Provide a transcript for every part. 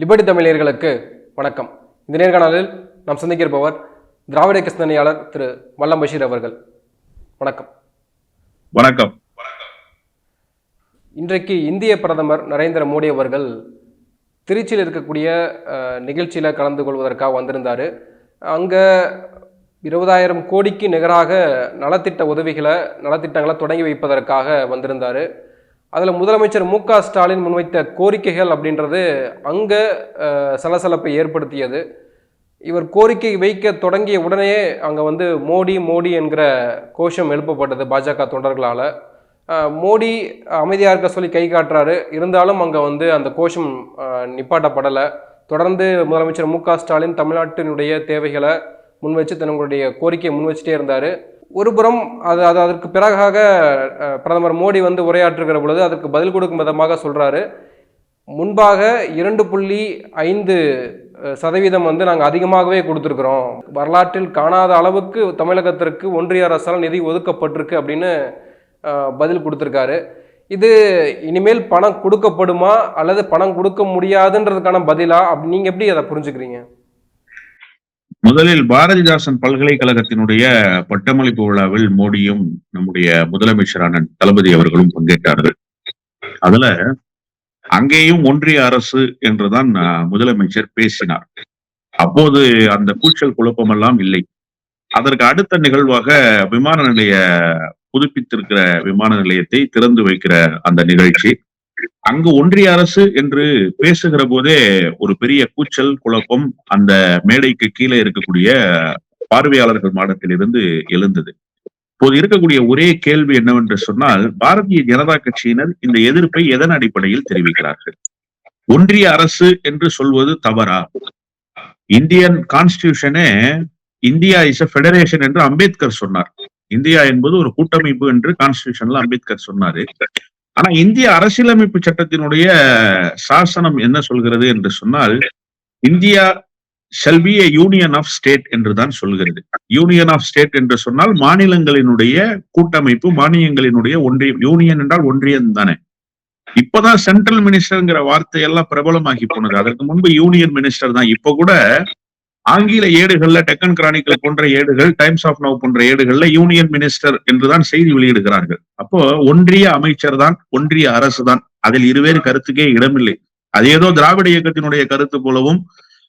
Liberty தமிழர்களுக்கு வணக்கம். இந்த நேர்காணலில் நாம் சந்திக்க இருப்பவர் திராவிட கிருஷ்ணனியாளர் திரு வல்லம் பஷீர் அவர்கள். வணக்கம். வணக்கம். இன்றைக்கு இந்திய பிரதமர் நரேந்திர மோடி அவர்கள் திருச்சியில் இருக்கக்கூடிய நிகழ்ச்சியில கலந்து கொள்வதற்காக வந்திருந்தார். அங்கே இருபதாயிரம் கோடிக்கு நிகராக நலத்திட்ட உதவிகளை நலத்திட்டங்களை தொடங்கி வைப்பதற்காக வந்திருந்தார். அதில் முதலமைச்சர் மு க ஸ்டாலின் முன்வைத்த கோரிக்கைகள் அப்படின்றது அங்கே சலசலப்பை ஏற்படுத்தியது. இவர் கோரிக்கை வைக்க தொடங்கிய உடனே அங்கே வந்து மோடி மோடி என்கிற கோஷம் எழுப்பப்பட்டது பாஜக தொண்டர்களால். மோடி அமைதியாக இருக்க சொல்லி கை காட்டுறாரு. இருந்தாலும் அங்கே வந்து அந்த கோஷம் நிப்பாட்டப்படலை. தொடர்ந்து முதலமைச்சர் மு க ஸ்டாலின் தமிழ்நாட்டினுடைய தேவைகளை முன்வச்சு தன்னுடைய கோரிக்கையை முன்வச்சுட்டே இருந்தார். ஒருபுறம் அது அது அதற்கு பிறகாக பிரதமர் மோடி வந்து உரையாற்றுகிற பொழுது அதற்கு பதில் கொடுக்கும் விதமாக சொல்கிறாரு முன்பாக இரண்டு புள்ளி ஐந்து சதவீதம் வந்து நாங்கள் அதிகமாகவே கொடுத்துருக்குறோம். வரலாற்றில் காணாத அளவுக்கு தமிழகத்திற்கு ஒன்றிய அரசால் நிதி ஒதுக்கப்பட்டிருக்கு அப்படின்னு பதில் கொடுத்துருக்காரு. இது இனிமேல் பணம் கொடுக்கப்படுமா அல்லது பணம் கொடுக்க முடியாதுன்றதுக்கான பதிலா? அப்படி நீங்கள் எப்படி அதை புரிஞ்சுக்கிறீங்க? முதலில் பாரதிதாசன் பல்கலைக்கழகத்தினுடைய பட்டமளிப்பு விழாவில் மோடியும் நம்முடைய முதலமைச்சரான தளபதி அவர்களும் பங்கேற்றார்கள். அதுல அங்கேயும் ஒன்றிய அரசு என்றுதான் முதலமைச்சர் பேசினார். அப்போது அந்த கூச்சல் குழப்பமெல்லாம் இல்லை. அதற்கு அடுத்த நிகழ்வாக விமான நிலைய புதுப்பித்திருக்கிற விமான நிலையத்தை திறந்து வைக்கிற அந்த நிகழ்ச்சி. அங்கு ஒன்றிய அரசு என்று பேசுகிற போதே ஒரு பெரிய கூச்சல் குழப்பம் அந்த மேடைக்கு கீழே இருக்கக்கூடிய பார்வையாளர்கள் மாடத்தில் இருந்து எழுந்தது. இப்போது இருக்கக்கூடிய ஒரே கேள்வி என்னவென்று சொன்னால் பாரதிய ஜனதா கட்சியினர் இந்த எதிர்ப்பை எதன் அடிப்படையில் தெரிவிக்கிறார்கள்? ஒன்றிய அரசு என்று சொல்வது தவறா? இந்தியன் கான்ஸ்டிடியூஷனே இந்தியா இஸ் அ ஃபெடரேஷன் என்று அம்பேத்கர் சொன்னார். இந்தியா என்பது ஒரு கூட்டமைப்பு என்று கான்ஸ்டிடியூஷன்ல அம்பேத்கர் சொன்னாரு. ஆனா இந்திய அரசியலமைப்பு சட்டத்தினுடைய சாசனம் என்ன சொல்கிறது என்று சொன்னால் India shall be union of state என்றுதான் சொல்கிறது. யூனியன் ஆஃப் ஸ்டேட் என்று சொன்னால் மாநிலங்களினுடைய கூட்டமைப்பு மானியங்களினுடைய ஒன்றியம் யூனியன் என்றால் ஒன்றியம் தானே. இப்பதான் சென்ட்ரல் மினிஸ்டர்ங்கிற வார்த்தையெல்லாம் பிரபலமாகி போனது. அதற்கு முன்பு யூனியன் மினிஸ்டர் தான். இப்ப கூட ஆங்கில ஏடுகள்ல டெக்கன் கிரானிக்கல் போன்ற ஏடுகள் டைம்ஸ் ஆஃப் நவ் போன்ற ஏடுகள்ல யூனியன் மினிஸ்டர் என்றுதான் செய்தி வெளியிடுகிறார்கள். அப்போ ஒன்றிய அமைச்சர் தான் ஒன்றிய அரசு தான். அதில் இருவேறு கருத்துக்கே இடமில்லை. அது ஏதோ திராவிட இயக்கத்தினுடைய கருத்து போலவும்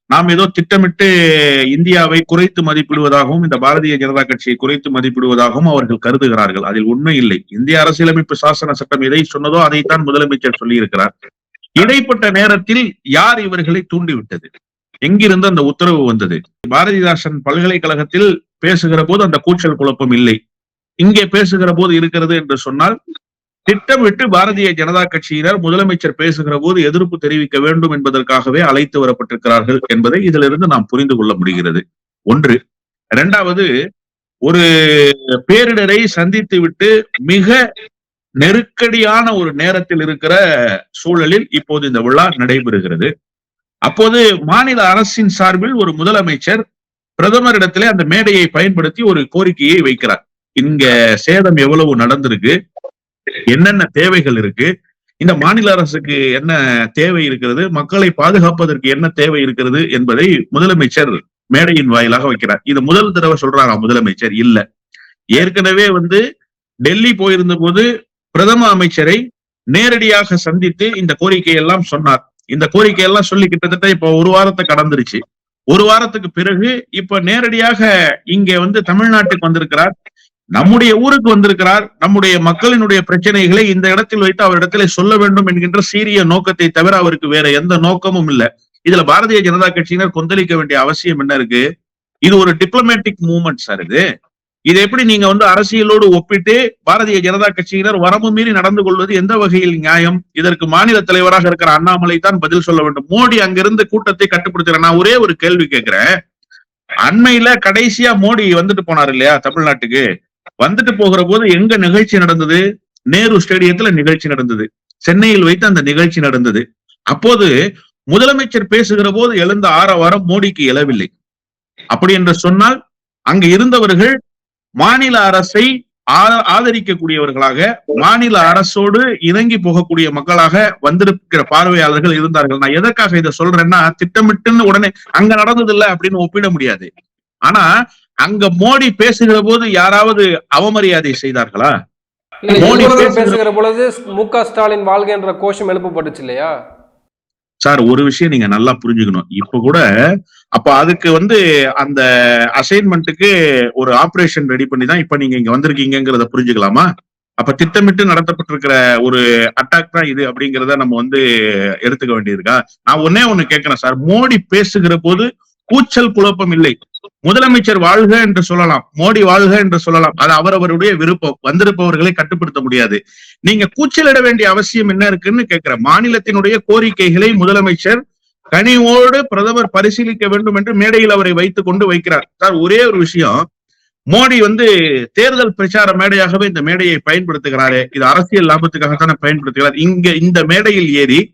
நாம் ஏதோ திட்டமிட்டு இந்தியாவை குறைத்து மதிப்பிடுவதாகவும் இந்த பாரதிய ஜனதா கட்சியை குறைத்து மதிப்பிடுவதாகவும் அவர்கள் கருதுகிறார்கள். அதில் உண்மை இல்லை. இந்திய அரசியலமைப்பு சாசன சட்டம் எதை சொன்னதோ அதைத்தான் முதலமைச்சர் சொல்லியிருக்கிறார். இடைப்பட்ட நேரத்தில் யார் இவர்களை தூண்டிவிட்டது? எங்கிருந்து அந்த உத்தரவு வந்தது? பாரதிதாசன் பல்கலைக்கழகத்தில் பேசுகிற போது அந்த கூச்சல் குழப்பம் இல்லை. இங்கே பேசுகிற போது இருக்கிறது என்று சொன்னால் திட்டமிட்டு பாரதிய ஜனதா கட்சியினர் முதலமைச்சர் பேசுகிற போது எதிர்ப்பு தெரிவிக்க வேண்டும் என்பதற்காகவே அழைத்து வரப்பட்டிருக்கிறார்கள் என்பதை இதிலிருந்து நாம் புரிந்து கொள்ள முடிகிறது. ஒன்று. இரண்டாவது ஒரு பேரிடரை சந்தித்து விட்டு மிக நெருக்கடியான ஒரு நேரத்தில் இருக்கிற சூழலில் இப்போது இந்த விழா நடைபெறுகிறது. அப்போது மாநில அரசின் சார்பில் ஒரு முதலமைச்சர் பிரதமரிடத்திலே அந்த மேடையை பயன்படுத்தி ஒரு கோரிக்கையை வைக்கிறார். இங்க சேதம் எவ்வளவு நடந்திருக்கு? என்னென்ன தேவைகள் இருக்கு? இந்த மாநில அரசுக்கு என்ன தேவை இருக்கிறது? மக்களை பாதுகாப்பதற்கு என்ன தேவை இருக்கிறது என்பதை முதலமைச்சர் மேடையின் வாயிலாக வைக்கிறார். இது முதல் தடவை சொல்றாரா முதலமைச்சர்? இல்ல. ஏற்கனவே வந்து டெல்லி போயிருந்த போது பிரதம அமைச்சரை நேரடியாக சந்தித்து இந்த கோரிக்கை எல்லாம் சொன்னார். இந்த கோரிக்கை எல்லாம் சொல்லி கிட்டத்தட்ட இப்ப ஒரு வாரத்தை கடந்துருச்சு. ஒரு வாரத்துக்கு பிறகு இப்ப நேரடியாக இங்க வந்து தமிழ்நாட்டுக்கு வந்திருக்கிறார். நம்முடைய ஊருக்கு வந்திருக்கிறார். நம்முடைய மக்களினுடைய பிரச்சனைகளை இந்த இடத்தில் வைத்து அவரிடத்திலே சொல்ல வேண்டும் என்கின்ற சீரிய நோக்கத்தை தவிர அவருக்கு வேற எந்த நோக்கமும் இல்ல. இதுல பாரதிய ஜனதா கட்சியினர் கொந்தளிக்க வேண்டிய அவசியம் என்ன இருக்கு? இது ஒரு டிப்ளமேட்டிக் மூவ்மெண்ட் சார் இது. இதை எப்படி நீங்க வந்து அரசியலோடு ஒப்பிட்டு பாரதிய ஜனதா கட்சியினர் வரம்பு மீறி நடந்து கொள்வது எந்த வகையில் நியாயம்? இதற்கு மாநில தலைவராக இருக்கிற அண்ணாமலை தான் பதில் சொல்ல வேண்டும். மோடி அங்கிருந்து கூட்டத்தை கட்டுப்படுத்துகிறேன் நான் ஒரே ஒரு கேள்வி கேட்கிறேன். அண்மையில கடைசியா மோடி வந்துட்டு போனார் இல்லையா தமிழ்நாட்டுக்கு? வந்துட்டு போகிற போது எங்க நிகழ்ச்சி நடந்தது? நேரு ஸ்டேடியத்துல நிகழ்ச்சி நடந்தது. சென்னையில் வைத்து அந்த நிகழ்ச்சி நடந்தது. அப்போது முதலமைச்சர் பேசுகிற போது எழுந்த ஆரவாரம் மோடிக்கு எழவில்லை. அப்படி என்று சொன்னால் அங்கு இருந்தவர்கள் மாநில அரசை ஆதரிக்கக்கூடியவர்களாக மாநில அரசோடு இணங்கி போகக்கூடிய மக்களாக வந்திருக்கிற பார்வையாளர்கள் இருந்தார்கள். நான் எதற்காக இதை சொல்றேன்னா திட்டமிட்டுன்னு உடனே அங்க நடந்தது இல்ல அப்படின்னு ஒப்பிட முடியாது. ஆனா அங்க மோடி பேசுகிற போது யாராவது அவமரியாதை செய்தார்களா? மோடி பேசுகிற- பேசுகிற பொழுது மு க ஸ்டாலின் வாழ்க என்ற கோஷம் எழுப்பப்பட்டுச்சு இல்லையா? சார் ஒரு விஷயம் நீங்க நல்லா புரிஞ்சுக்கணும். இப்ப கூட அப்ப அதுக்கு வந்து அந்த அசைன்மெண்ட்டுக்கு ஒரு ஆபரேஷன் ரெடி பண்ணி தான் இப்ப நீங்க இங்க வந்திருக்கீங்கிறத புரிஞ்சுக்கலாமா? அப்ப திட்டமிட்டு நடத்தப்பட்டிருக்கிற ஒரு அட்டாக் தான் இது அப்படிங்கிறத நம்ம வந்து எடுத்துக்க வேண்டியிருக்கா நான் ஒன்னே ஒண்ணு கேட்கிறேன் சார். மோடி பேசுகிற போது கூச்சல் குழப்பம் இல்லை. முதலமைச்சர் வாழ்க என்று சொல்லலாம் மோடி வாழ்க என்று சொல்லலாம். அது அவரவருடைய விருப்பம். வந்திருப்பவர்களை கட்டுப்படுத்த முடியாது. நீங்க கூச்சலிட வேண்டிய அவசியம் என்ன இருக்குன்னு கேட்கிற மாநிலத்தினுடைய கோரிக்கைகளை முதலமைச்சர் கனிவோடு பிரதமர் பரிசீலிக்க வேண்டும் என்று மேடையில் அவரை வைத்துக் கொண்டு வைக்கிறார். சார் ஒரே ஒரு விஷயம். மோடி வந்து தேர்தல் பிரச்சார மேடையாகவே இந்த மேடையை பயன்படுத்துகிறாரே. இது அரசியல் லாபத்துக்காகத்தானே பயன்படுத்துகிறார். இங்க இந்த மேடையில் ஏறி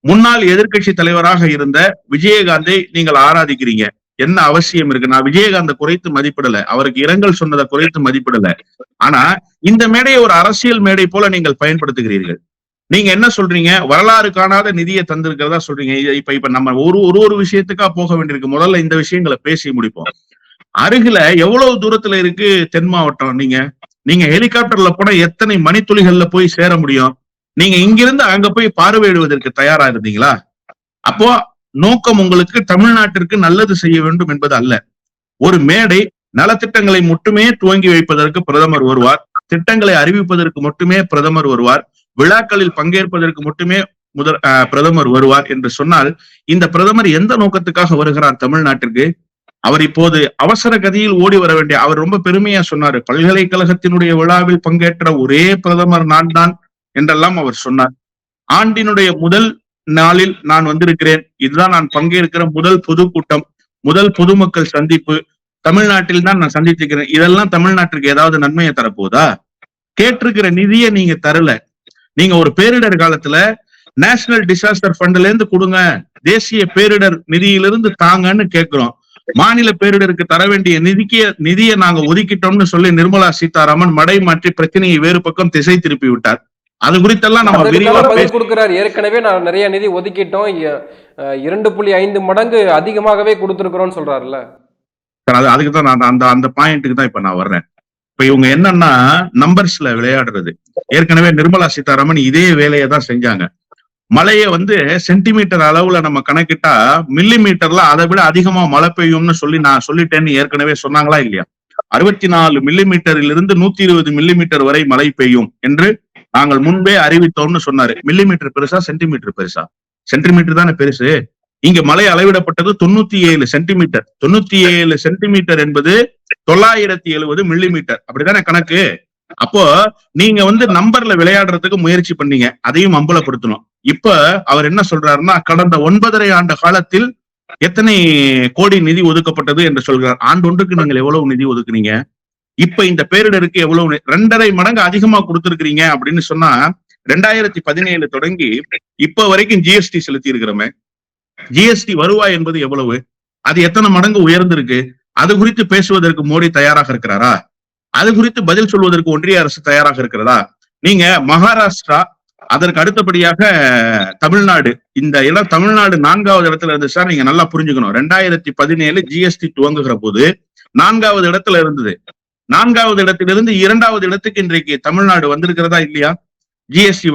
முன்னாள் எதிர்க்கட்சி தலைவராக இருந்த விஜயகாந்தை நீங்கள் ஆராதிக்கிறீங்க. என்ன அவசியம் இருக்கு? நான் விஜயகாந்த குறைத்து மதிப்பிடல. அவருக்கு இரங்கல் சொன்னதை குறைத்து மதிப்பிடல. ஆனா இந்த மேடையை ஒரு அரசியல் மேடை போல நீங்கள் பயன்படுத்துகிறீர்கள். நீங்க என்ன சொல்றீங்க? வரலாறு காணாத நிதியை தந்திருக்கிறதா சொல்றீங்க? இப்ப இப்ப நம்ம ஒரு ஒரு ஒரு விஷயத்துக்கா போக வேண்டியிருக்கு. முதல்ல இந்த விஷயங்களை பேசி முடிப்போம். அருகில எவ்வளவு தூரத்துல இருக்கு தென் மாவட்டம் நீங்க? நீங்க ஹெலிகாப்டர்ல போனா எத்தனை மணித்துளிகள்ல போய் சேர முடியும்? நீங்க இங்கிருந்து அங்க போய் பார்வையிடுவதற்கு தயாரா இருந்தீங்களா? அப்போ நோக்கம் உங்களுக்கு தமிழ்நாட்டிற்கு நல்லது செய்ய வேண்டும் என்பது அல்ல. ஒரு மேடை நலத்திட்டங்களை மட்டுமே துவங்கி வைப்பதற்கு பிரதமர் வருவார். திட்டங்களை அறிவிப்பதற்கு மட்டுமே பிரதமர் வருவார். விழாக்களில் பங்கேற்பதற்கு மட்டுமே முதல் பிரதமர் வருவார் என்று சொன்னால் இந்த பிரதமர் எந்த நோக்கத்துக்காக வருகிறார் தமிழ்நாட்டிற்கு? அவர் இப்போது அவசர கதியில் ஓடி வர வேண்டிய அவர் ரொம்ப பெருமையா சொன்னாரு. பல்கலைக்கழகத்தினுடைய விழாவில் பங்கேற்ற ஒரே பிரதமர் நான் தான் என்றெல்லாம் அவர் சொன்னார். ஆண்டினுடைய முதல் நாளில் நான் வந்திருக்கிறேன். இதுதான் நான் பங்கேற்கிற முதல் பொதுக்கூட்டம் முதல் பொதுமக்கள் சந்திப்பு. தமிழ்நாட்டில் தான் நான் சந்திச்சிருக்கிறேன் இதெல்லாம் தமிழ்நாட்டிற்கு ஏதாவது நன்மையை தரப்போதா? கேட்டிருக்கிற நிதியை நீங்க தரல. நீங்க ஒரு பேரிடர் காலத்துல நேஷனல் டிசாஸ்டர் ஃபண்ட்ல இருந்து கொடுங்க. தேசிய பேரிடர் நிதியிலிருந்து தாங்கன்னு கேட்கிறோம். மாநில பேரிடருக்கு தர வேண்டிய நிதிக்கு நிதியை நாங்க ஒதுக்கிட்டோம்னு சொல்லி நிர்மலா சீதாராமன் மடை மாற்றி பிரச்சனையை வேறு பக்கம் திசை திருப்பி விட்டார். அது குறித்தெல்லாம் நம்ம விரிவா பதில் கொடுக்கிறார். ஏற்கனவே நான் நிறைய நிதி ஒதுக்கிட்டோம். இரண்டு புள்ளி ஐந்து மடங்கு அதிகமாகவே கொடுத்திருக்கிறோம்னு சொல்றாருல்ல. அது அதுக்கு தான் நான் அந்த அந்த பாயிண்ட்டுக்கு தான் இப்ப நான் வர்றேன். இப்ப இவங்க என்னன்னா நம்பர்ஸ்ல விளையாடுறது. ஏற்கனவே நிர்மலா சீதாராமன் இதே வேலையை தான் செஞ்சாங்க. மழையை வந்து சென்டிமீட்டர் அளவுல நம்ம கணக்கிட்டா மில்லி மீட்டர்ல அதை விட அதிகமா மழை பெய்யும்னு சொல்லி நான் சொல்லிட்டேன்னு ஏற்கனவே சொன்னாங்களா இல்லையா? அறுபத்தி நாலு மில்லி மீட்டரில் இருந்து நூத்தி இருபது மில்லி மீட்டர் வரை மழை பெய்யும் என்று நாங்கள் முன்பே அறிவித்தோம்னு சொன்னாரு. மில்லி மீட்டர் பெருசா சென்டிமீட்டர் பெருசா? சென்டிமீட்டர் தானே பெருசு? இங்க மலை அளவிடப்பட்டது தொண்ணூத்தி ஏழு சென்டிமீட்டர். தொண்ணூத்தி ஏழு சென்டிமீட்டர் என்பது தொள்ளாயிரத்தி எழுபது மில்லி மீட்டர் அப்படிதானே கணக்கு? அப்போ நீங்க வந்து நம்பர்ல விளையாடுறதுக்கு முயற்சி பண்ணீங்க. அதையும் அம்பலப்படுத்தணும். இப்ப அவர் என்ன சொல்றாருன்னா கடந்த ஒன்பதரை ஆண்டு காலத்தில் எத்தனை கோடி நிதி ஒதுக்கப்பட்டது என்று சொல்கிறார். ஆண்டொன்றுக்கு நீங்கள் எவ்வளவு நிதி ஒதுக்குனீங்க? இப்ப இந்த பேரிடருக்கு எவ்வளவு ரெண்டரை மடங்கு அதிகமா கொடுத்திருக்கிறீங்க அப்படின்னு சொன்னா ரெண்டாயிரத்தி பதினேழு தொடங்கி இப்ப வரைக்கும் ஜிஎஸ்டி செலுத்தி இருக்கிறோமே ஜிஎஸ்டி வருவாய் என்பது எவ்வளவு? அது எத்தனை மடங்கு உயர்ந்திருக்கு? அது குறித்து பேசுவதற்கு மோடி தயாராக இருக்கிறாரா? அது குறித்து பதில் சொல்வதற்கு ஒன்றிய அரசு தயாராக இருக்கிறதா? நீங்க மகாராஷ்டிரா அதற்கு அடுத்தபடியாக தமிழ்நாடு இந்த இடம் தமிழ்நாடு நான்காவது இடத்துல இருந்து சார் நீங்க நல்லா புரிஞ்சுக்கணும். ரெண்டாயிரத்தி பதினேழு ஜிஎஸ்டி துவங்குகிற போது நான்காவது இடத்துல இருந்தது. நான்காவது இடத்திலிருந்து இரண்டாவது இடத்துக்கு இன்றைக்கு தமிழ்நாடு வந்திருக்கிறதா இல்லையா? ஜிஎஸ்டி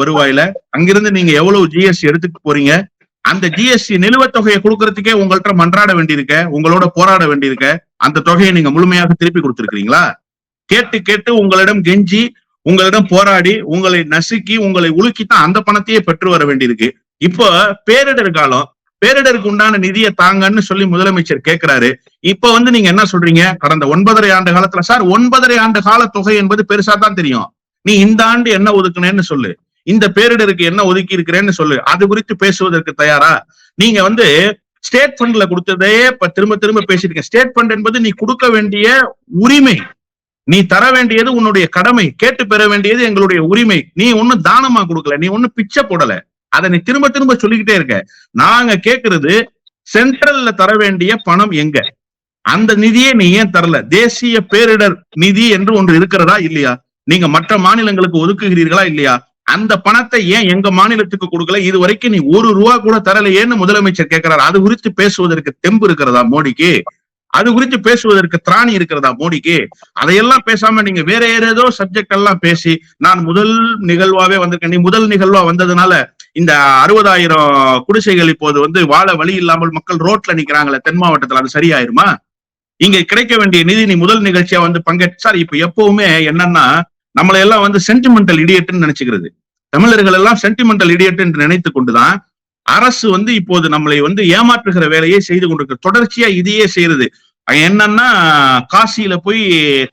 வருவாயில. அங்கிருந்து நீங்க எவ்வளவு ஜிஎஸ்டி எடுத்துட்டு போறீங்க? அந்த ஜிஎஸ்டி நிலுவத் தொகையை கொடுக்கறதுக்கே உங்கள்ட்ட மன்றாட வேண்டியிருக்க உங்களோட போராட வேண்டியிருக்க அந்த தொகையை நீங்க முழுமையாக திருப்பி கொடுத்திருக்கிறீங்களா? கேட்டு கேட்டு உங்களிடம் கெஞ்சி உங்களிடம் போராடி உங்களை நசுக்கி உங்களை உலுக்கித்தான் அந்த பணத்தையே பெற்று வர வேண்டியிருக்கு. இப்போ பேரிடர் காலம் பேரிடருக்கு உண்டான நிதியை தாங்கன்னு சொல்லி முதலமைச்சர் கேட்கிறாரு இப்ப வந்து நீங்க என்ன சொல்றீங்க? கடந்த ஒன்பதரை ஆண்டு காலத்துல சார் ஒன்பதரை ஆண்டு கால தொகை என்பது பெருசா தான் தெரியும். நீ இந்த ஆண்டு என்ன ஒதுக்குனேன்னு சொல்லு. இந்த பேரிடருக்கு என்ன ஒதுக்கி இருக்கிறேன்னு சொல்லு. அது குறித்து பேசுவதற்கு தயாரா? நீங்க வந்து ஸ்டேட் ஃபண்ட்ல கொடுத்ததே இப்ப திரும்ப திரும்ப பேசிருக்க ஸ்டேட் ஃபண்ட் என்பது நீ கொடுக்க வேண்டிய உரிமை. நீ தர வேண்டியது உன்னுடைய கடமை. கேட்டு பெற வேண்டியது எங்களுடைய உரிமை. நீ ஒன்னும் தானமா கொடுக்கல. நீ ஒன்னும் பிச்சை போடல. அதை நீ திரும்ப திரும்ப சொல்லிக்கிட்டே இருக்க. நாங்க கேக்குறது சென்ட்ரல்ல தர வேண்டிய பணம் எங்க? அந்த நிதியை நீ ஏன் தரல? தேசிய பேரிடர் நிதி என்று ஒன்று இருக்கிறதா இல்லையா? நீங்க மற்ற மாநிலங்களுக்கு ஒதுக்குகிறீர்களா இல்லையா? அந்த பணத்தை ஏன் எங்க மாநிலத்துக்கு கொடுக்கல? இது வரைக்கும் நீ ஒரு ரூபா கூட தரலையேன்னு முதலமைச்சர் கேட்கிறாரு அது குறித்து பேசுவதற்கு தெம்பு இருக்கிறதா மோடிக்கு? அது குறித்து பேசுவதற்கு திராணி இருக்கிறதா மோடிக்கு? அதையெல்லாம் பேசாம நீங்க வேற ஏதேதோ சப்ஜெக்ட் எல்லாம் பேசி நான் முதல் நிகழ்வாவே வந்திருக்கேன். நீ முதல் நிகழ்வா வந்ததுனால இந்த அறுபதாயிரம் குடிசைகள் இப்போது வந்து வாழ வழி இல்லாமல் மக்கள் ரோட்ல நிக்கிறாங்களே தென் மாவட்டத்துல அது சரியாயிருமா? இங்க கிடைக்க வேண்டிய நிதி நீ முதல் நிகழ்ச்சியா வந்து பங்கேற்று சார் இப்ப எப்பவுமே என்னன்னா நம்மளை எல்லாம் வந்து சென்டிமெண்டல் இடியட்டுன்னு நினைச்சுக்கிறது. தமிழர்கள் எல்லாம் சென்டிமெண்டல் இடியட் என்று நினைத்து கொண்டுதான் அரசு வந்து இப்போது நம்மளை வந்து ஏமாற்றுகிற வேலையை செய்து கொண்டிருக்கு தொடர்ச்சியா இதையே செய்யறது. என்னன்னா காசியில போய்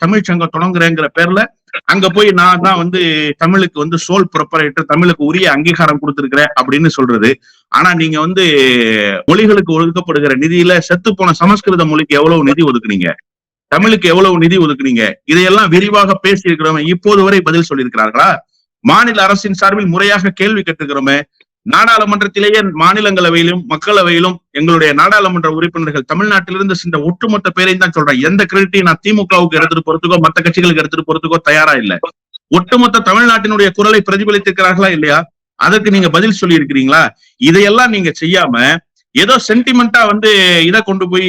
தமிழ் சங்கம் தொடங்குறேங்கிற பேர்ல அங்க போய் நான் தான் வந்து தமிழுக்கு வந்து சோல் ப்ரொப்பரேட்டர் தமிழுக்கு உரிய அங்கீகாரம் கொடுத்திருக்கிறேன் அப்படின்னு சொல்றது. ஆனா நீங்க வந்து மொழிகளுக்கு ஒதுக்கப்படுகிற நிதியில செத்து போன சமஸ்கிருத மொழிக்கு எவ்வளவு நிதி ஒதுக்குனீங்க? தமிழுக்கு எவ்வளவு நிதி ஒதுக்குனீங்க? இதையெல்லாம் விரிவாக பேசியிருக்கிறோமே இப்போது வரை பதில் சொல்லியிருக்கிறார்களா? மாநில அரசின் சார்பில் முறையாக கேள்வி கேட்டுக்கிறோமே நாடாளுமன்றத்திலேயே மாநிலங்களவையிலும் மக்களவையிலும் எங்களுடைய நாடாளுமன்ற உறுப்பினர்கள் தமிழ்நாட்டிலிருந்து சென்ற ஒட்டுமொத்த பேரையும் தான் சொல்றேன். எந்த கிரெடிட்டையும் நான் திமுகவுக்கு எடுத்துட்டு போறதுக்கோ மற்ற கட்சிகளுக்கு எடுத்துட்டு போறதுக்கோ தயாரா இல்லை. ஒட்டுமொத்த தமிழ்நாட்டினுடைய குரலை பிரதிபலித்திருக்கிறார்களா இல்லையா? அதற்கு நீங்க பதில் சொல்லி இருக்கிறீங்களா இதையெல்லாம் நீங்க செய்யாம ஏதோ சென்டிமெண்டா வந்து இதை கொண்டு போய்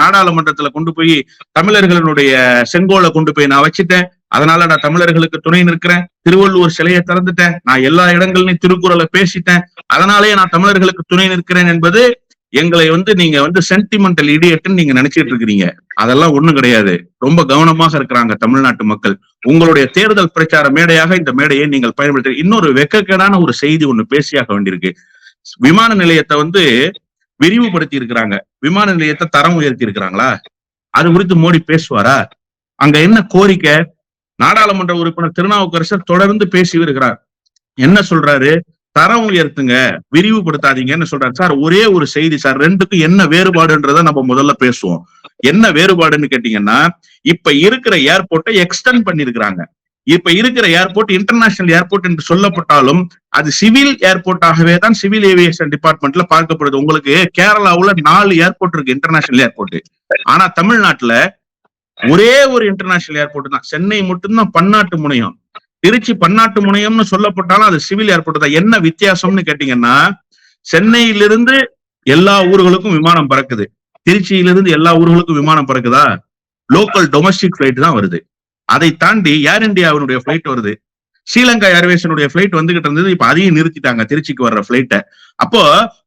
நாடாளுமன்றத்துல கொண்டு போய் தமிழர்களுடைய செங்கோலை கொண்டு போய் நான் வச்சுட்டேன். அதனால நான் தமிழர்களுக்கு துணை நிற்கிறேன். திருவள்ளுவர் சிலையை திறந்துட்டேன். நான் எல்லா இடங்கள்லயும் திருக்குறளை பேசிட்டேன். அதனாலேயே நான் தமிழர்களுக்கு துணை நிற்கிறேன் என்பது எங்களை வந்து நீங்க வந்து சென்டிமெண்டல் இடியட்னு நீங்க நினைச்சிட்டு இருக்கிறீங்க. அதெல்லாம் ஒண்ணும் கிடையாது. ரொம்ப கவனமாக இருக்கிறாங்க தமிழ்நாட்டு மக்கள். உங்களுடைய தேர்தல் பிரச்சார மேடையாக இந்த மேடையை நீங்கள் பயன்படுத்தி இன்னொரு வெக்கக்கேடான ஒரு செய்தி ஒண்ணு பேசியாக வேண்டியிருக்கு. விமான நிலையத்தை வந்து விரிவுபடுத்தி இருக்கிறாங்க. விமான நிலையத்தை தரம் உயர்த்தி இருக்கிறாங்களா? அது குறித்து மோடி பேசுவாரா? அங்க என்ன கோரிக்கை? நாடாளுமன்ற உறுப்பினர் திருநாவுக்கரசர் தொடர்ந்து பேசி வருகிறார் என்ன சொல்றாரு? தரம் உயர்த்துங்க விரிவுபடுத்தாதீங்கன்னு சொல்றாரு. சார் ஒரே ஒரு செய்தி சார் ரெண்டுக்கும் என்ன வேறுபாடுன்றதை நம்ம முதல்ல பேசுவோம். என்ன வேறுபாடுன்னு கேட்டீங்கன்னா இப்ப இருக்கிற ஏர்போர்ட்டை எக்ஸ்டெண்ட் பண்ணிருக்கிறாங்க இப்ப இருக்கிற ஏர்போர்ட் இன்டர்நேஷனல் ஏர்போர்ட் என்று சொல்லப்பட்டாலும் அது சிவில் ஏர்போர்ட்டாகவே தான் சிவில் ஏவியேஷன் டிபார்ட்மெண்ட்ல பார்க்கப்படுது. உங்களுக்கு கேரளாவுல நாலு ஏர்போர்ட் இருக்கு இன்டர்நேஷனல் ஏர்போர்ட் ஆனா தமிழ்நாட்டுல ஒரே ஒரு இன்டர்நேஷனல் ஏர்போர்ட் தான். சென்னை மட்டும்தான் பன்னாட்டு முனையம். திருச்சி பன்னாட்டு முனையம்னு சொல்லப்பட்டாலும் அது சிவில் ஏர்போர்ட் தான். என்ன வித்தியாசம்னு கேட்டீங்கன்னா சென்னையிலிருந்து எல்லா ஊர்களுக்கும் விமானம் பறக்குது. திருச்சியிலிருந்து எல்லா ஊர்களுக்கும் விமானம் பறக்குதா? லோக்கல் டொமஸ்டிக் ஃபிளைட் தான் வருது. அதை தாண்டி ஏர் இந்தியாவினுடைய ஃபிளைட் வருது. ஸ்ரீலங்கா ஏர்வேஸினுடைய ஃபிளைட் வந்துகிட்டு இருந்தது. இப்ப அதையும் நிறுத்திட்டாங்க. திருச்சிக்கு வர்ற பிளைட்டை அப்போ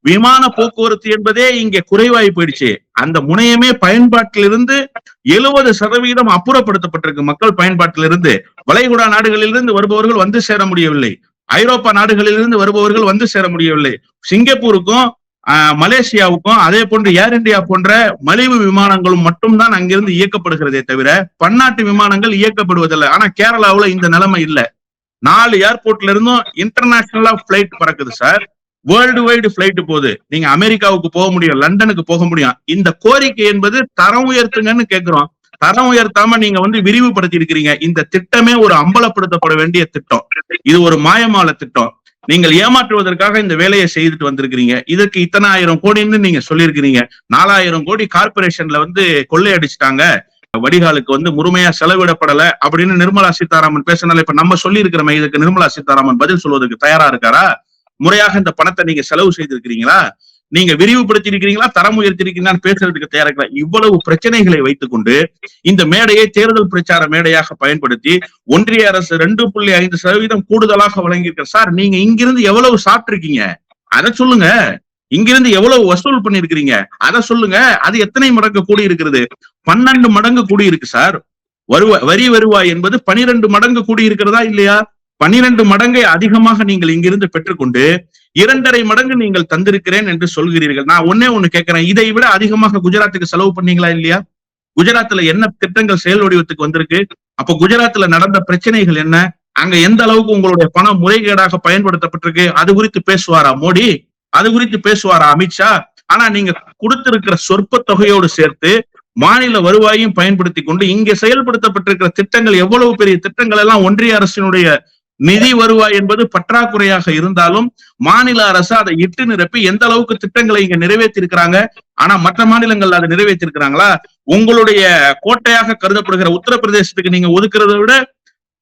விமான போக்குவரத்து என்பதே இங்க குறைவாகி போயிடுச்சு. அந்த முனையமே பயன்பாட்டிலிருந்து எழுபது சதவீதம் அப்புறப்படுத்தப்பட்டிருக்கு. மக்கள் பயன்பாட்டிலிருந்து. வளைகுடா நாடுகளிலிருந்து வருபவர்கள் வந்து சேர முடியவில்லை. ஐரோப்பா நாடுகளிலிருந்து வருபவர்கள் வந்து சேர முடியவில்லை. சிங்கப்பூருக்கும் மலேசியாவுக்கும் அதே போன்று ஏர் இந்தியா போன்ற மலிவு விமானங்களும் மட்டும்தான் அங்கிருந்து இயக்கப்படுகிறதே தவிர பன்னாட்டு விமானங்கள் இயக்கப்படுவதில்லை. ஆனா கேரளாவுல இந்த நிலைமை இல்லை. நாலு ஏர்போர்ட்ல இருந்தும் இன்டர்நேஷனலா பிளைட் பறக்குது சார் வேர்ல்டு வைடு பிளைட் போகுது. நீங்க அமெரிக்காவுக்கு போக முடியும் லண்டனுக்கு போக முடியும். இந்த கோரிக்கை என்பது தரம் உயர்த்துங்கன்னு கேட்கிறோம் தரம் உயர்த்தாம நீங்க வந்து விரிவுபடுத்தி இருக்கிறீங்க இந்த திட்டமே ஒரு அம்பலப்படுத்தப்பட வேண்டிய திட்டம். இது ஒரு மாயமால திட்டம். நீங்கள் ஏமாற்றுவதற்காக இந்த வேலையை செய்துட்டு வந்திருக்கிறீங்க. இதுக்கு இத்தனை ஆயிரம் கோடின்னு நீங்க சொல்லியிருக்கிறீங்க. நாலாயிரம் கோடி கார்பரேஷன்ல வந்து கொள்ளையடிச்சிட்டாங்க. வடிகாலுக்கு வந்து முழுமையா செலவிடப்படல அப்படின்னு நிர்மலா சீதாராமன் பேசினால இப்ப நம்ம சொல்லி இருக்கிறோமே இதுக்கு நிர்மலா சீதாராமன் பதில் சொல்வதற்கு தயாரா இருக்காரா? முறையாக இந்த பணத்தை நீங்க செலவு செய்திருக்கிறீங்களா? நீங்க விரிவுபடுத்தி இருக்கிறீங்களா தரம் உயர்த்தி இருக்கீங்களான்னு பேசுறதுக்கு தயாரா இருக்கலாம் இவ்வளவு பிரச்சனைகளை வைத்துக்கொண்டு இந்த மேடையை தேர்தல் பிரச்சார மேடையாக பயன்படுத்தி ஒன்றிய அரசு ரெண்டு புள்ளி ஐந்து சதவீதம் கூடுதலாக வழங்கியிருக்க சார் நீங்க இங்கிருந்து எவ்வளவு சாப்பிட்டிருக்கீங்க? அதை சொல்லுங்க. இங்கிருந்து எவ்வளவு வசூல் பண்ணிருக்கிறீங்க அதை சொல்லுங்க. அது எத்தனை மடங்கு கூடி இருக்கிறது? பன்னெண்டு மடங்கு கூடி இருக்கு சார். வருவாய் வரி வருவாய் என்பது பனிரெண்டு மடங்கு கூடி இருக்கிறதா இல்லையா? பனிரெண்டு மடங்கை அதிகமாக நீங்கள் இங்கிருந்து பெற்றுக்கொண்டு இரண்டரை மடங்கு நீங்கள் தந்திருக்கிறேன் என்று சொல்கிறீர்கள். நான் ஒன்னே ஒண்ணு கேட்கிறேன். இதை விட அதிகமாக குஜராத்துக்கு செலவு பண்ணீங்களா இல்லையா? குஜராத்ல என்ன திட்டங்கள் செயல் வடிவத்துக்கு வந்திருக்கு? அப்ப குஜராத்ல நடந்த பிரச்சனைகள் என்ன? அங்க எந்த அளவுக்கு உங்களுடைய பணம் முறைகேடாக பயன்படுத்தப்பட்டிருக்கு? அது குறித்து பேசுவாரா மோடி? அது குறித்து பேசுவாரா அமித்ஷா ஆனா நீங்க கொடுத்திருக்கிற சொற்ப தொகையோடு சேர்த்து மாநில வருவாயையும் பயன்படுத்தி கொண்டு இங்க செயல்படுத்தப்பட்டிருக்கிற திட்டங்கள் எவ்வளவு பெரிய திட்டங்கள் எல்லாம் ஒன்றிய அரசினுடைய நிதி வருவாய் என்பது பற்றாக்குறையாக இருந்தாலும் மாநில அரசு அதை இட்டு நிரப்பி எந்த அளவுக்கு திட்டங்களை இங்க நிறைவேற்றி இருக்கிறாங்க ஆனா மற்ற மாநிலங்கள் அதை நிறைவேற்றி இருக்கிறாங்களா உங்களுடைய கோட்டையாக கருதப்படுகிற உத்தரப்பிரதேசத்துக்கு நீங்க ஒதுக்குறதை விட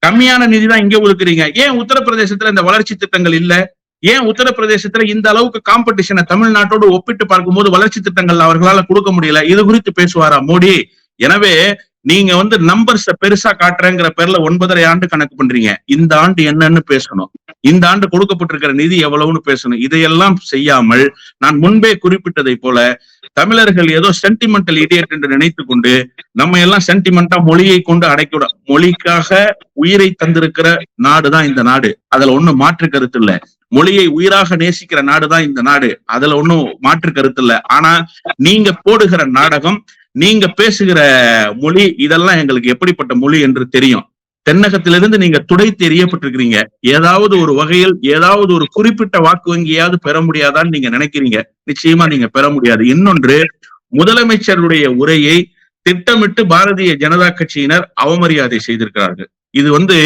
கம்மியான நிதி தான் இங்க ஒதுக்குறீங்க. ஏன் உத்தரப்பிரதேசத்துல இந்த வளர்ச்சி திட்டங்கள் இல்லை? ஏன் உத்தரப்பிரதேசத்துல இந்த அளவுக்கு காம்படிஷனை தமிழ்நாட்டோடு ஒப்பிட்டு பார்க்கும்போது வளர்ச்சி திட்டங்கள் அவர்களால கொடுக்க முடியல? இது குறித்து பேசுவாரா மோடி? எனவே நீங்க வந்து நம்பர்ஸ் பெருசா காட்டுறேங்கிற பேர்ல ஒன்பதரை ஆண்டு கணக்கு பண்றீங்க. இந்த ஆண்டு என்னன்னு பேசணும். இந்த ஆண்டு கொடுக்கப்பட்டிருக்கிற நிதி எவ்வளவுன்னு பேசணும். இதையெல்லாம் செய்யாமல் நான் முன்பே குறிப்பிட்டதை போல தமிழர்கள் ஏதோ சென்டிமெண்டல் இடியட் என்று நினைத்து கொண்டு நம்ம எல்லாம் சென்டிமெண்டா மொழியை கொண்டு அடைக்கூட மொழிக்காக உயிரை தந்திருக்கிற நாடுதான் இந்த நாடு. அதுல ஒண்ணும் மாற்று கருத்து இல்ல. மொழியை உயிராக நேசிக்கிற நாடுதான் இந்த நாடு. அதுல ஒன்னும் மாற்று கருத்து இல்ல. ஆனா நீங்க போடுகிற நாடகம் நீங்க பேசுகிற மொழி இதெல்லாம் எங்களுக்கு எப்படிப்பட்ட மொழி என்று தெரியும். தென்னகத்திலிருந்து நீங்க துடைத்து எறியப்பட்டிருக்கிறீங்க ஏதாவது ஒரு வகையில் ஏதாவது ஒரு குறிப்பிட்ட வாக்கு வங்கியாவது பெற முடியாதான்னு நீங்க நினைக்கிறீங்க. நிச்சயமா நீங்க பெற முடியாது. இன்னொன்று முதலமைச்சருடைய உரையை திட்டமிட்டு பாரதிய ஜனதா கட்சியினர் அவமரியாதை செய்திருக்கிறார்கள். இது வந்து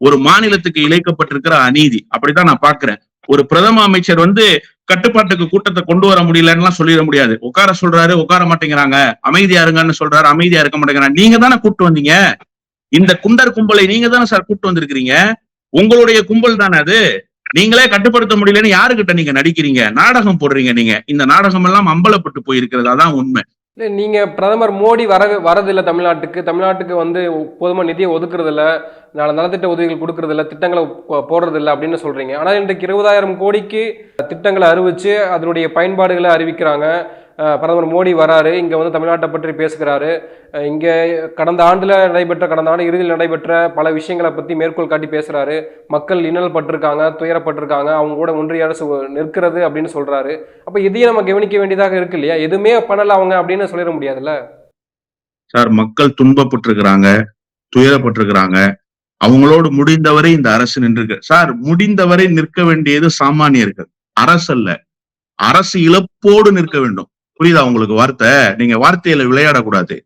ஒரு மாநிலத்துக்கு இழைக்கப்பட்டிருக்கிற அநீதி. அப்படித்தான் நான் பாக்குறேன் ஒரு பிரதம அமைச்சர் வந்து கட்டுப்பாட்டுக்கு கூட்டத்தை கொண்டு வர முடியலன்னு சொல்லிட முடியாது. உட்கார சொல்றாரு உட்கார மாட்டேங்கிறாங்க. அமைதியா இருங்கன்னு சொல்றாரு அமைதியா இருக்க மாட்டேங்கிறாங்க. நீங்க தானே கூப்பிட்டு வந்தீங்க? இந்த குண்டர் கும்பலை நீங்க தானே சார் கூப்பிட்டு வந்திருக்கிறீங்க? உங்களுடைய கும்பல் தானே அது? நீங்களே கட்டுப்படுத்த முடியலன்னு யாருக்கிட்ட நீங்க நடிக்கிறீங்க? நாடகம் போடுறீங்க நீங்க. இந்த நாடகம் எல்லாம் அம்பலப்பட்டு போயிருக்கிறது அதான் உண்மை. இல்லை நீங்கள் பிரதமர் மோடி வர வரதில்லை தமிழ்நாட்டுக்கு. தமிழ்நாட்டுக்கு வந்து போதுமான நிதியை ஒதுக்குறதில்ல. நல நலத்திட்ட உதவிகள் கொடுக்கறதில்ல. திட்டங்களை போடுறதில்லை போடுறதில்ல அப்படின்னு சொல்கிறீங்க ஆனால் இன்றைக்கு இருபதாயிரம் கோடிக்கு திட்டங்களை அறிவித்து அதனுடைய பயன்பாடுகளை அறிவிக்கிறாங்க. பிரதமர் மோடி வராரு. இங்கே வந்து தமிழ்நாட்டை பற்றி பேசுகிறாரு. இங்கே கடந்த ஆண்டில் நடைபெற்ற கடந்த ஆண்டு இறுதியில் நடைபெற்ற பல விஷயங்களை பற்றி மேற்கோள் காட்டி பேசுகிறாரு மக்கள் இன்னல் பட்டிருக்காங்க துயரப்பட்டிருக்காங்க. அவங்க கூட ஒன்றிய அரசு நிற்கிறது அப்படின்னு சொல்கிறாரு அப்போ இதையும் நம்ம கவனிக்க வேண்டியதாக இருக்கு இல்லையா? எதுவுமே பண்ணல அவங்க அப்படின்னு சொல்லிட முடியாதுல்ல? சார் மக்கள் துன்பப்பட்டிருக்கிறாங்க துயரப்பட்டிருக்கிறாங்க. அவங்களோடு முடிந்தவரை இந்த அரசு நின்றுருக்கு. சார் முடிந்தவரை நிற்க வேண்டியது சாமானியர்கள். அரசு அல்ல அரசு இழப்போடு நிற்க வேண்டும். புரியுதா உங்களுக்கு வார்த்தை? நீங்க வார்த்தையில விளையாடக்கூடாது.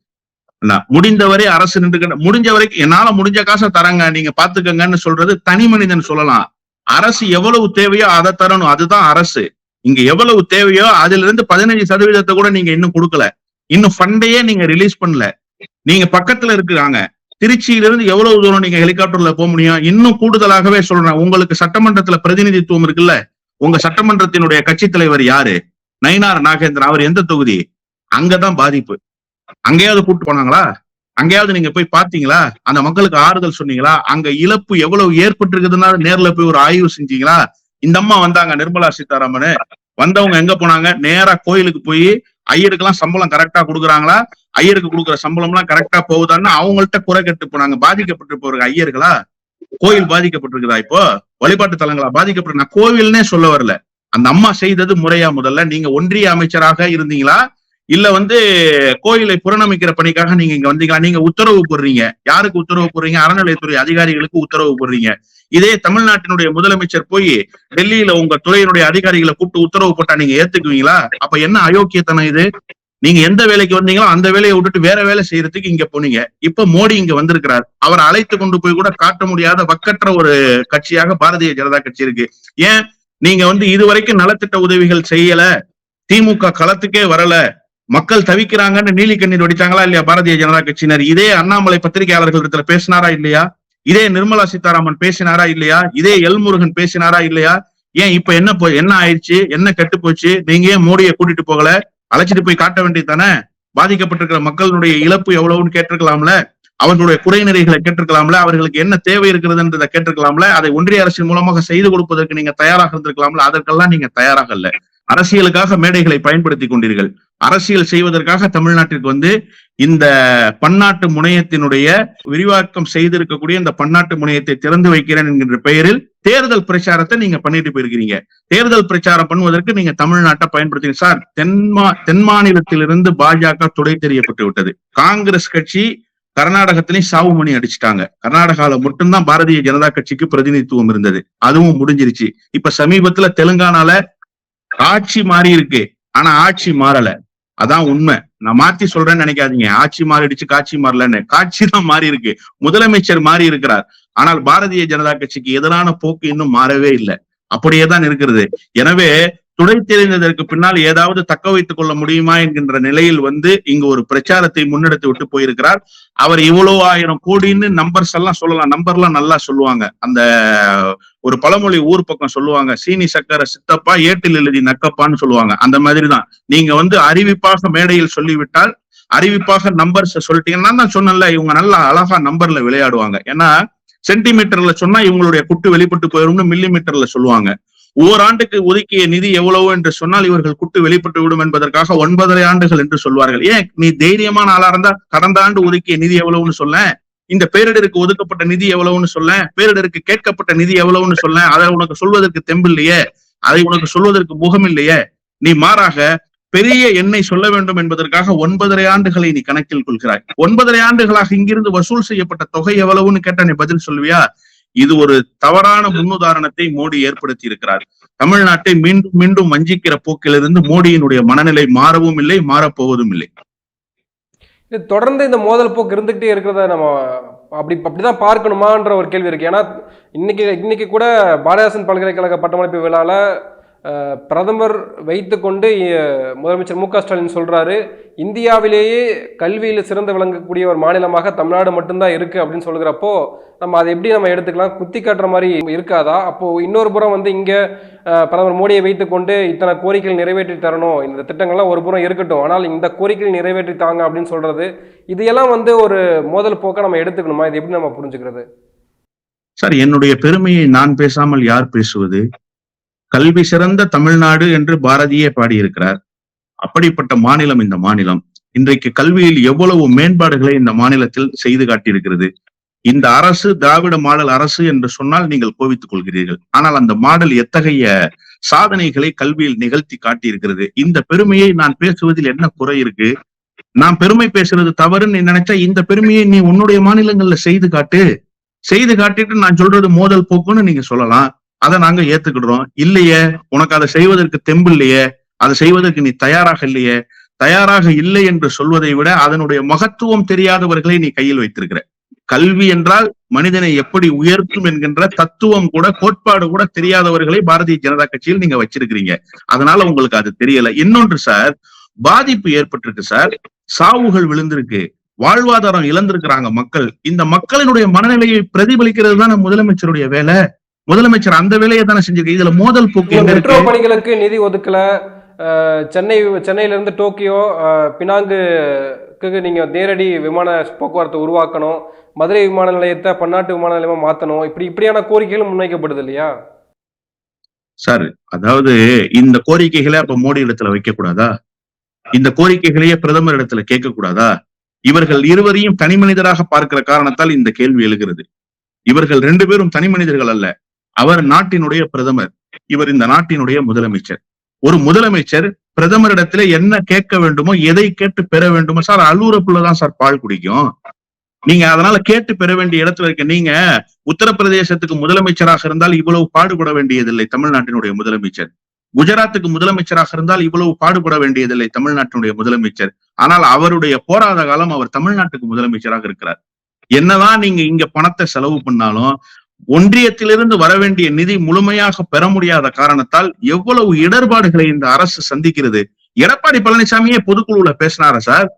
என்ன, முடிந்தவரை அரசு நின்று முடிஞ்ச வரைக்கும் என்னால முடிஞ்ச காசை தரங்க. நீங்க பாத்துக்கங்கன்னு சொல்றது தனி மனிதன் சொல்லலாம். அரசு எவ்வளவு தேவையோ அதை தரணும். அதுதான் அரசு. இங்க எவ்வளவு தேவையோ அதுல இருந்து பதினஞ்சு சதவீதத்தை கூட நீங்க இன்னும் கொடுக்கல. இன்னும் ஃபண்டையே நீங்க ரிலீஸ் பண்ணல. நீங்க பக்கத்துல இருக்கிறாங்க. திருச்சியிலிருந்து எவ்வளவு தூரம் நீங்க ஹெலிகாப்டர்ல போக முடியும்? இன்னும் கூடுதலாகவே சொல்றேன். உங்களுக்கு சட்டமன்றத்துல பிரதிநிதித்துவம் இருக்குல்ல? உங்க சட்டமன்றத்தினுடைய கட்சி தலைவர் யாரு? நயினார் நாகேந்திரன் அவர் எந்த தொகுதி? அங்கதான் பாதிப்பு. அங்கேயாவது கூப்பிட்டு போனாங்களா? அங்கேயாவது நீங்க போய் பாத்தீங்களா அந்த மக்களுக்கு ஆறுதல் சொன்னீங்களா? அங்க இழப்பு எவ்வளவு ஏற்பட்டிருக்குதுன்னா நேர்ல போய் ஒரு ஆய்வு செஞ்சீங்களா? இந்த அம்மா வந்தாங்க நிர்மலா சீதாராமன். வந்தவங்க எங்க போனாங்க? நேரா கோயிலுக்கு போய் ஐயருக்கெல்லாம் சம்பளம் கரெக்டா கொடுக்குறாங்களா? ஐயருக்கு கொடுக்குற சம்பளம் எல்லாம் கரெக்டா போகுதான்னு அவங்கள்ட்ட குறை கெட்டு போனாங்க. பாதிக்கப்பட்டு போற ஐயர்களா? கோயில் பாதிக்கப்பட்டிருக்குதா இப்போ? வழிபாட்டு தலங்களா? பாதிக்கப்பட்டு நான் கோவில்னே சொல்ல வரல. அந்த அம்மா செய்தது முறையா முதல்ல? நீங்க ஒன்றிய அமைச்சராக இருந்தீங்களா? இல்ல வந்து கோயிலை புறணமிக்கிற பணிக்காக நீங்க இங்க வந்தீங்களா? நீங்க உத்தரவு போடுறீங்க. யாருக்கு உத்தரவு போடுறீங்க? அறநிலையத்துறை அதிகாரிகளுக்கு உத்தரவு போடுறீங்க. இதே தமிழ்நாட்டினுடைய முதலமைச்சர் போய் டெல்லியில உங்க துறையினுடைய அதிகாரிகளை கூப்பிட்டு உத்தரவு போட்டா நீங்க ஏத்துக்குவீங்களா? அப்ப என்ன அயோக்கியத்தனம் இது? நீங்க எந்த வேலைக்கு வந்தீங்களோ அந்த வேலையை விட்டுட்டு வேற வேலை செய்யறதுக்கு இங்க போனீங்க. இப்ப மோடி இங்க வந்திருக்கிறார். அவர் அழைத்து கொண்டு போய் கூட காட்ட முடியாத வக்கற்ற ஒரு கட்சியாக பாரதிய ஜனதா கட்சி இருக்கு. ஏன்? நீங்க வந்து இதுவரைக்கும் நலத்திட்ட உதவிகள் செய்யல திமுக களத்துக்கே வரல மக்கள் தவிக்கிறாங்கன்னு நீலி கண்ணீர் வடிச்சாங்களா இல்லையா பாரதிய ஜனதா கட்சியினர்? இதே அண்ணாமலை பத்திரிகையாளர்கள் இடத்துல பேசினாரா இல்லையா? இதே நிர்மலா சீதாராமன் பேசினாரா இல்லையா? இதே எல்முருகன் பேசினாரா இல்லையா? ஏன் இப்ப என்ன போ என்ன ஆயிடுச்சு? என்ன கெட்டு போச்சு? நீங்க ஏன் மோடியை கூட்டிட்டு போகல? அழைச்சிட்டு போய் காட்ட வேண்டியது தானே? பாதிக்கப்பட்டிருக்கிற மக்களுடைய இழப்பு எவ்வளவுன்னு கேட்டிருக்கலாம்ல? அவர்களுடைய குறைநிறைகளை கேட்டிருக்கலாம்ல? அவர்களுக்கு என்ன தேவை இருக்கிறதுன்றதை கேட்டிருக்கலாம்ல? அதை ஒன்றிய அரசின் மூலமாக செய்து கொடுப்பதற்கு நீங்க தயாராக இருந்திருக்கலாம்ல? அதற்கெல்லாம் நீங்க தயாராக இல்ல. அரசியலுக்காக மேடைகளை பயன்படுத்தி கொண்டீர்கள். அரசியல் செய்வதற்காக தமிழ்நாட்டிற்கு வந்து இந்த பன்னாட்டு முனையத்தினுடைய விரிவாக்கம் செய்திருக்கக்கூடிய இந்த பன்னாட்டு முனையத்தை திறந்து வைக்கிறேன் என்கின்ற பெயரில் தேர்தல் பிரச்சாரத்தை நீங்க பண்ணிட்டு போயிருக்கிறீங்க. தேர்தல் பிரச்சாரம் பண்ணுவதற்கு நீங்க தமிழ்நாட்டை பயன்படுத்தீங்க சார் தென்மா தென் மாநிலத்திலிருந்து பாஜக துடை தெரியப்பட்டு விட்டது காங்கிரஸ் கட்சி கர்நாடகத்திலையும் சாவு மணி அடிச்சிட்டாங்க. கர்நாடகால மட்டும்தான் பாரதிய ஜனதா கட்சிக்கு பிரதிநிதித்துவம் இருந்தது. அதுவும் முடிஞ்சிருச்சு. இப்ப சமீபத்துல தெலுங்கானால ஆட்சி மாறி இருக்கு. ஆனா ஆட்சி மாறல. அதான் உண்மை. நான் மாத்தி சொல்றேன்னு நினைக்காதீங்க. ஆட்சி மாறிடுச்சு காட்சி மாறலன்னு. காட்சி தான் மாறி இருக்கு. முதலமைச்சர் மாறி இருக்கிறார். ஆனால் பாரதிய ஜனதா கட்சிக்கு எதிரான போக்கு இன்னும் மாறவே இல்லை. அப்படியே தான் இருக்கிறது. எனவே துடை தெரிந்ததற்கு பின்னால் ஏதாவது தக்க வைத்துக் கொள்ள முடியுமா என்கின்ற நிலையில் வந்து இங்கு ஒரு பிரச்சாரத்தை முன்னெடுத்து விட்டு போயிருக்கிறார். அவர் இவ்வளவு ஆயிரம் கோடின்னு நம்பர்ஸ் எல்லாம் சொல்லலாம். நம்பர்லாம் நல்லா சொல்லுவாங்க. அந்த ஒரு பழமொழி ஊர் பக்கம் சொல்லுவாங்க. சீனி சக்கரை சித்தப்பா ஏட்டில் எழுதி நக்கப்பான்னு சொல்லுவாங்க. அந்த மாதிரிதான். நீங்க வந்து அறிவிப்பாக மேடையில் சொல்லிவிட்டால் அறிவிப்பாக நம்பர்ஸ் சொல்லிட்டீங்கன்னா நான் சொன்னேன்ல இவங்க நல்லா அழகா நம்பர்ல விளையாடுவாங்க. ஏன்னா சென்டிமீட்டர்ல சொன்னா இவங்களுடைய குட்டு வெளிப்பட்டு போயிரும்னு மில்லி மீட்டர்ல சொல்லுவாங்க. ஓராண்டுக்கு ஒதுக்கிய நிதி எவ்வளவு என்று சொன்னால் இவர்கள் குட்டு வெளிப்பட்டு விடும் என்பதற்காக ஒன்பதரை ஆண்டுகள் என்று சொல்வார்கள். ஏன்? நீ தைரியமான ஆளா இருந்தா கடந்த ஆண்டு ஒதுக்கிய நிதி எவ்வளவுன்னு சொல்ல. இந்த பேரிடருக்கு ஒதுக்கப்பட்ட நிதி எவ்வளவுன்னு சொல்ல. பேரிடருக்கு கேட்கப்பட்ட நிதி எவ்வளவுன்னு சொல்ல. அதை உனக்கு சொல்வதற்கு தெம்பு இல்லையே. அதை உனக்கு சொல்வதற்கு முகம் இல்லையே. நீ மாறாக பெரிய எண்ணை சொல்ல வேண்டும் என்பதற்காக ஒன்பதரை ஆண்டுகளை நீ கணக்கில் கொள்கிறாய். ஒன்பதரை ஆண்டுகளாக இங்கிருந்து வசூல் செய்யப்பட்ட தொகை எவ்வளவுன்னு கேட்ட நீ பதில் சொல்லுவியா? இது ஒரு தவறான முன்னுதாரணத்தை மோடி ஏற்படுத்தி இருக்கிறார் தமிழ்நாட்டை மீண்டும் மீண்டும் வஞ்சிக்கிற போக்கிலிருந்து மோடியினுடைய மனநிலை மாறவும் இல்லை மாறப்போவதும் இல்லை. இது தொடர்ந்து இந்த மோதல் போக்கு இருந்துகிட்டே இருக்கிறத நம்ம அப்படி அப்படிதான் பார்க்கணுமான்ற ஒரு கேள்வி இருக்கு. ஏன்னா இன்னைக்கு இன்னைக்கு கூட பாரதிதாசன் பல்கலைக்கழக பட்டமளிப்பு விழால பிரதமர் வைத்துக்கொண்டு முதலமைச்சர் மு க ஸ்டாலின் சொல்கிறாரு இந்தியாவிலேயே கல்வியில் சிறந்து விளங்கக்கூடிய ஒரு மாநிலமாக தமிழ்நாடு மட்டும்தான் இருக்குது அப்படின்னு சொல்கிறப்போ நம்ம அதை எப்படி நம்ம எடுத்துக்கலாம்? குத்தி காட்டுற மாதிரி இருக்காதா? அப்போது இன்னொரு புறம் வந்து இங்கே பிரதமர் மோடியை வைத்துக்கொண்டு இத்தனை கோரிக்கைகள் நிறைவேற்றி தரணும். இந்த திட்டங்கள்லாம் ஒரு புறம் இருக்கட்டும். ஆனால் இந்த கோரிக்கைகள் நிறைவேற்றி தாங்க அப்படின்னு சொல்கிறது இதையெல்லாம் வந்து ஒரு மோதல் போக்கை நம்ம எடுத்துக்கணுமா? இது எப்படி நம்ம புரிஞ்சுக்கிறது? சார் என்னுடைய பெருமையை நான் பேசாமல் யார் பேசுவது? கல்வி சிறந்த தமிழ்நாடு என்று பாரதியே பாடியிருக்கிறார். அப்படிப்பட்ட மாநிலம் இந்த மாநிலம். இன்றைக்கு கல்வியில் எவ்வளவு மேம்பாடுகளை இந்த மாநிலத்தில் செய்து காட்டியிருக்கிறது. இந்த அரசு திராவிட மாடல் அரசு என்று சொன்னால் நீங்கள் கோவித்துக் கொள்கிறீர்கள். ஆனால் அந்த மாடல் எத்தகைய சாதனைகளை கல்வியில் நிகழ்த்தி காட்டியிருக்கிறது? இந்த பெருமையை நான் பேசுவதில் என்ன குறை இருக்கு? நான் பெருமை பேசுறது தவறுன்னு நினைச்சா இந்த பெருமையை நீ உன்னுடைய மாநிலங்கள்ல செய்து காட்டு. செய்து காட்டிட்டு நான் சொல்றது மோதல் போக்குன்னு நீங்க சொல்லலாம். அதை நாங்க ஏத்துக்கிடுறோம். இல்லையே உனக்கு அதை செய்வதற்கு தெம்பு இல்லையே அதை செய்வதற்கு நீ தயாராக இல்லையே தயாராக இல்லை என்று சொல்வதை விட அதனுடைய மகத்துவம் தெரியாதவர்களை நீ கையில் வைத்திருக்கிற. கல்வி என்றால் மனிதனை எப்படி உயர்த்தும் என்கின்ற தத்துவம் கூட கோட்பாடு கூட தெரியாதவர்களை பாரதிய ஜனதா கட்சியில் நீங்க வச்சிருக்கிறீங்க. அதனால உங்களுக்கு அது தெரியல. இன்னொன்று சார் பாதிப்பு ஏற்பட்டிருக்கு சார். சாவுகள் விழுந்திருக்கு. வாழ்வாதாரம் இழந்திருக்கிறாங்க மக்கள். இந்த மக்களினுடைய மனநிலையை பிரதிபலிக்கிறது தான் முதலமைச்சருடைய வேலை? முதலமைச்சர் அந்த வேலையை தானே செஞ்சிருக்கு. இதுல மோதல் போக்கு மெட்ரோ பணிகளுக்கு நிதி ஒதுக்கல. சென்னை சென்னையில இருந்து டோக்கியோ பினாங்குக்கு நீங்க நேரடி விமான போக்குவரத்து உருவாக்கணும். மதுரை விமான நிலையத்தை பன்னாட்டு விமான நிலையமா மாத்தணும். இப்படி இப்படியான கோரிக்கைகள் முன்வைக்கப்படுது இல்லையா? சார் அதாவது இந்த கோரிக்கைகளை அப்ப மோடி இடத்துல வைக்க கூடாதா இந்த கோரிக்கைகளையே பிரதமர் இடத்துல கேட்க கூடாதா இவர்கள் இருவரையும் தனி மனிதராக பார்க்கிற காரணத்தால் இந்த கேள்வி எழுகிறது. இவர்கள் ரெண்டு பேரும் தனி மனிதர்கள் அல்ல. அவர் நாட்டினுடைய பிரதமர். இவர் இந்த நாட்டினுடைய முதலமைச்சர். ஒரு முதலமைச்சர் பிரதமரிடத்துல என்ன கேட்க வேண்டுமோ எதை கேட்டு பெற வேண்டுமோ சார் அழுகுற சார் பால் குடிக்கும். நீங்க அதனால கேட்டு பெற வேண்டிய இடத்துல இருக்க நீங்க உத்தரப்பிரதேசத்துக்கு முதலமைச்சராக இருந்தால் இவ்வளவு பாடுபட வேண்டியதில்லை தமிழ்நாட்டினுடைய முதலமைச்சர். குஜராத்துக்கு முதலமைச்சராக இருந்தால் இவ்வளவு பாடுபட வேண்டியதில்லை தமிழ்நாட்டினுடைய முதலமைச்சர். ஆனால் அவருடைய போராத காலம் அவர் தமிழ்நாட்டுக்கு முதலமைச்சராக இருக்கிறார். என்னதான் நீங்க இங்க பணத்தை செலவு பண்ணாலும் ஒன்றியத்திலிருந்து வர வேண்டிய நிதி முழுமையாக பெற முடியாத காரணத்தால் எவ்வளவு இடர்பாடுகளை இந்த அரசு சந்திக்கிறது? எடப்பாடி பழனிசாமியே பொதுக்குழுல பேசினாரா சார்?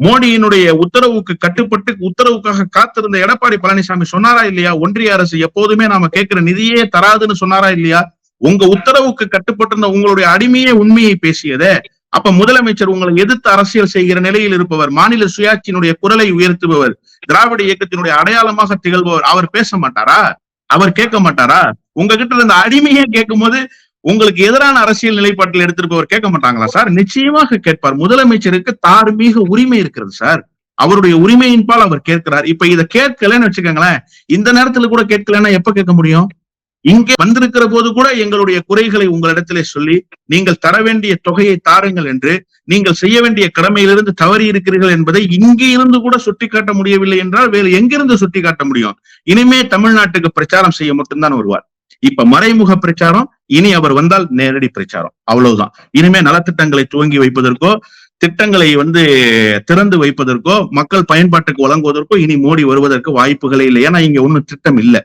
மோடியினுடைய உத்தரவுக்கு கட்டுப்பட்டு உத்தரவுக்காக காத்திருந்த எடப்பாடி பழனிசாமி சொன்னாரா இல்லையா? ஒன்றிய அரசு எப்போதுமே நாம கேட்கிற நிதியே தராதுன்னு சொன்னாரா இல்லையா? உங்க உத்தரவுக்கு கட்டுப்பட்டிருந்த உங்களுடைய அடிமையே உண்மையை பேசியதே. அப்ப முதலமைச்சர் உங்களை எதிர்த்து அரசியல் செய்கிற நிலையில் இருப்பவர் மாநில சுயாட்சியினுடைய குரலை உயர்த்துபவர் திராவிட இயக்கத்தினுடைய அடையாளமாக திகழ்பவர் அவர் பேச மாட்டாரா? அவர் கேட்க மாட்டாரா? உங்ககிட்ட இருந்த அடிமையை கேட்கும் போது உங்களுக்கு எதிரான அரசியல் நிலைப்பாட்டில் எடுத்திருப்பவர் கேட்க மாட்டாங்களா சார்? நிச்சயமாக கேட்பார். முதலமைச்சருக்கு தார்மீக உரிமை இருக்கிறது சார். அவருடைய உரிமையின்பால் அவர் கேட்கிறார். இப்ப இதை கேட்கலன்னு வச்சுக்கோங்களேன். இந்த நேரத்துல கூட கேட்கலன்னா எப்ப கேட்க முடியும்? இங்கே வந்திருக்கிற போது கூட எங்களுடைய குறைகளை உங்களிடத்திலே சொல்லி நீங்கள் தர வேண்டிய தொகையை தாருங்கள் என்று நீங்கள் செய்ய வேண்டிய கடமையிலிருந்து தவறி இருக்கிறீர்கள் என்பதை இங்கே இருந்து கூட சுட்டிக்காட்ட முடியவில்லை என்றால் வேறு எங்கிருந்து சுட்டிக்காட்ட முடியும்? இனிமே தமிழ்நாட்டுக்கு பிரச்சாரம் செய்ய மட்டும்தான் வருவார். இப்ப மறைமுக பிரச்சாரம் இனி அவர் வந்தால் நேரடி பிரச்சாரம். அவ்வளவுதான். இனிமே நலத்திட்டங்களை துவங்கி வைப்பதற்கோ திட்டங்களை வந்து திறந்து வைப்பதற்கோ மக்கள் பயன்பாட்டுக்கு வழங்குவதற்கோ இனி மோடி வருவதற்கு வாய்ப்புகளே இல்லை. ஏன்னா இங்க ஒன்னும் திட்டம் இல்ல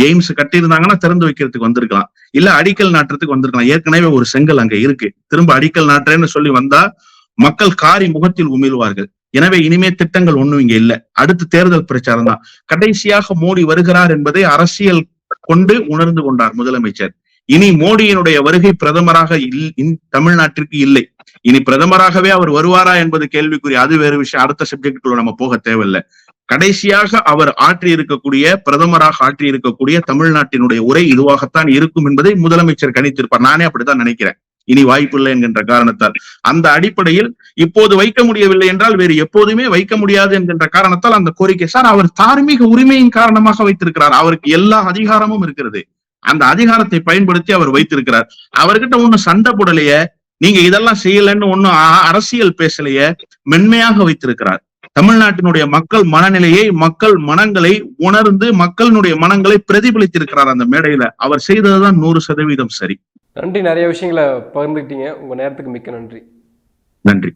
எய்ம்ஸ் கட்டியிருந்தாங்கன்னா திறந்து வைக்கிறதுக்கு வந்திருக்கலாம். இல்ல அடிக்கல் நாட்டுறதுக்கு வந்திருக்கலாம். ஏற்கனவே ஒரு செங்கல் அங்க இருக்கு. திரும்ப அடிக்கல் நாட்டுறேன்னு சொல்லி வந்தா மக்கள் காரி முகத்தில் உமிழ்வார்கள். எனவே இனிமே திட்டங்கள் ஒண்ணும் இங்க இல்ல. அடுத்து தேர்தல் பிரச்சாரம் தான். கடைசியாக மோடி வருகிறார் என்பதை அரசியல் கொண்டு உணர்ந்து கொண்டார் முதலமைச்சர். இனி மோடியினுடைய வருகை பிரதமராக இல்- தமிழ்நாட்டிற்கு இல்லை. இனி பிரதமராகவே அவர் வருவாரா என்பது கேள்விக்குரிய அது வேறு விஷயம். அடுத்த சப்ஜெக்டுக்குள்ள நம்ம போக தேவையில்லை. கடைசியாக அவர் ஆற்றி இருக்கக்கூடிய பிரதமராக ஆற்றி இருக்கக்கூடிய தமிழ்நாட்டினுடைய உரை இதுவாகத்தான் இருக்கும் என்பதை முதலமைச்சர் கணித்திருப்பார். நானே அப்படித்தான் நினைக்கிறேன். இனி வாய்ப்பில்லை என்கின்ற காரணத்தால். அந்த அடிப்படையில் இப்போது வைக்க முடியவில்லை என்றால் வேறு எப்போதுமே வைக்க முடியாது என்கின்ற காரணத்தால் அந்த கோரிக்கை சார் அவர் தார்மீக உரிமையின் காரணமாக வைத்திருக்கிறார். அவருக்கு எல்லா அதிகாரமும் இருக்கிறது. அந்த அதிகாரத்தை பயன்படுத்தி அவர் வைத்திருக்கிறார். அவர்கிட்ட ஒன்னும் சண்டை போடலையே. நீங்க இதெல்லாம் செய்யலன்னு ஒன்னும் அரசியல் பேசலையே. மென்மையாக வைத்திருக்கிறார். தமிழ்நாட்டினுடைய மக்கள் மனநிலையை மக்கள் மனங்களை உணர்ந்து மக்களினுடைய மனங்களை பிரதிபலித்திருக்கிறார் அந்த மேடையில. அவர் செய்ததுதான் நூறு சதவீதம் சரி. நன்றி. நிறைய விஷயங்களை பகிர்ந்துக்கிட்டீங்க. உங்கள் நேரத்துக்கு மிக்க நன்றி. நன்றி.